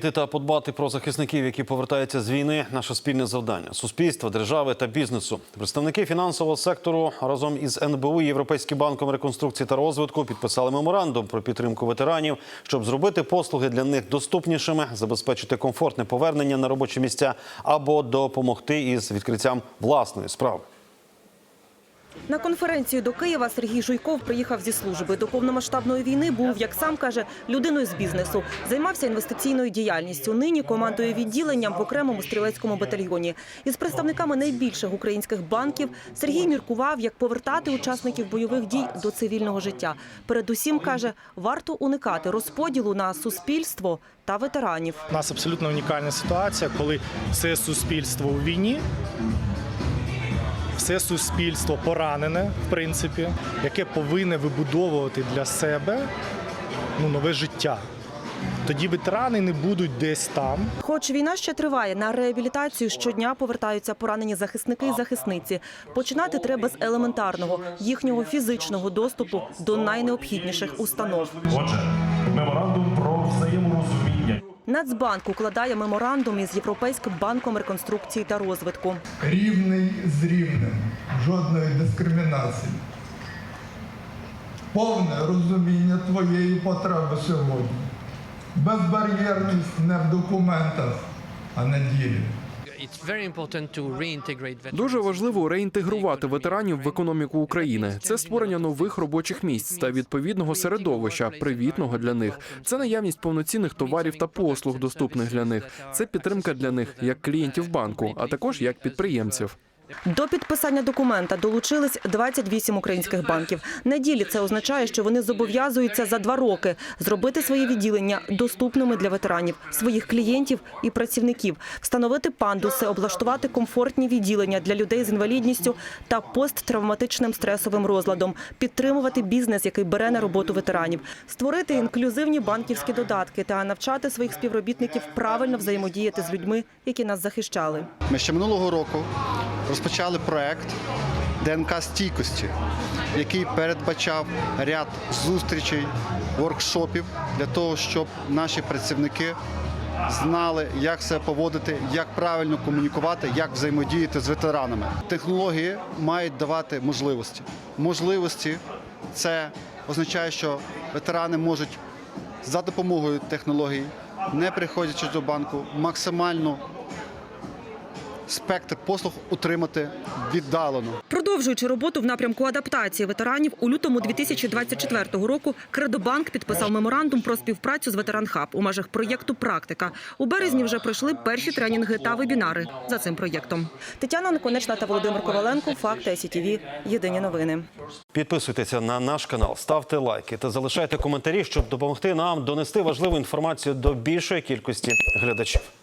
Та подбати про захисників, які повертаються з війни, наше спільне завдання суспільства, держави та бізнесу. Представники фінансового сектору разом із НБУ Європейським банком реконструкції та розвитку підписали меморандум про підтримку ветеранів, щоб зробити послуги для них доступнішими, забезпечити комфортне повернення на робочі місця або допомогти із відкриттям власної справи. На конференцію до Києва Сергій Жуйков приїхав зі служби. До повномасштабної війни був, як сам каже, людиною з бізнесу. Займався інвестиційною діяльністю. Нині командує відділенням в окремому стрілецькому батальйоні. Із представниками найбільших українських банків Сергій міркував, як повертати учасників бойових дій до цивільного життя. Передусім каже, варто уникати розподілу на суспільство та ветеранів. У нас абсолютно унікальна ситуація, коли все суспільство у війні, все суспільство поранене, в принципі, яке повинне вибудовувати для себе ну, нове життя. Тоді ветерани не будуть десь там, Хоч війна ще триває, на реабілітацію щодня повертаються поранені захисники і захисниці. Починати треба з елементарного їхнього фізичного доступу до найнеобхідніших установ. Отже, меморандум про взаєморозуміння. Нацбанк укладає меморандум із Європейським банком реконструкції та розвитку. рівний з рівним, жодної дискримінації. Повне розуміння твоєї потреби сьогодні. Безбар'єрність не в документах, а на ділі. Дуже важливо реінтегрувати ветеранів в економіку України. Це створення нових робочих місць та відповідного середовища, привітного для них. Це наявність повноцінних товарів та послуг, доступних для них. Це підтримка для них як клієнтів банку, а також як підприємців. До підписання документа долучились 28 українських банків. На ділі це означає, що вони зобов'язуються за два роки зробити свої відділення доступними для ветеранів, своїх клієнтів і працівників, встановити пандуси, облаштувати комфортні відділення для людей з інвалідністю та посттравматичним стресовим розладом, підтримувати бізнес, який бере на роботу ветеранів, створити інклюзивні банківські додатки та навчати своїх співробітників правильно взаємодіяти з людьми, які нас захищали. Ми ще минулого року розпочали проект ДНК стійкості, який передбачав ряд зустрічей, воркшопів для того, щоб наші працівники знали, як себе поводити, як правильно комунікувати, як взаємодіяти з ветеранами. Технології мають давати можливості. Можливості це означає, що ветерани можуть за допомогою технологій, не приходячи до банку, максимально спектр послуг отримати віддалено. Продовжуючи роботу в напрямку адаптації ветеранів, у лютому 2024 року Кредобанк підписав меморандум про співпрацю з Ветеранхаб у межах проєкту Практика. У березні вже пройшли перші тренінги та вебінари за цим проєктом. Тетяна Наконечна та Володимир Коваленко. Факти СІТВ. Єдині новини. Підписуйтеся на наш канал, ставте лайки та залишайте коментарі, щоб допомогти нам донести важливу інформацію до більшої кількості глядачів.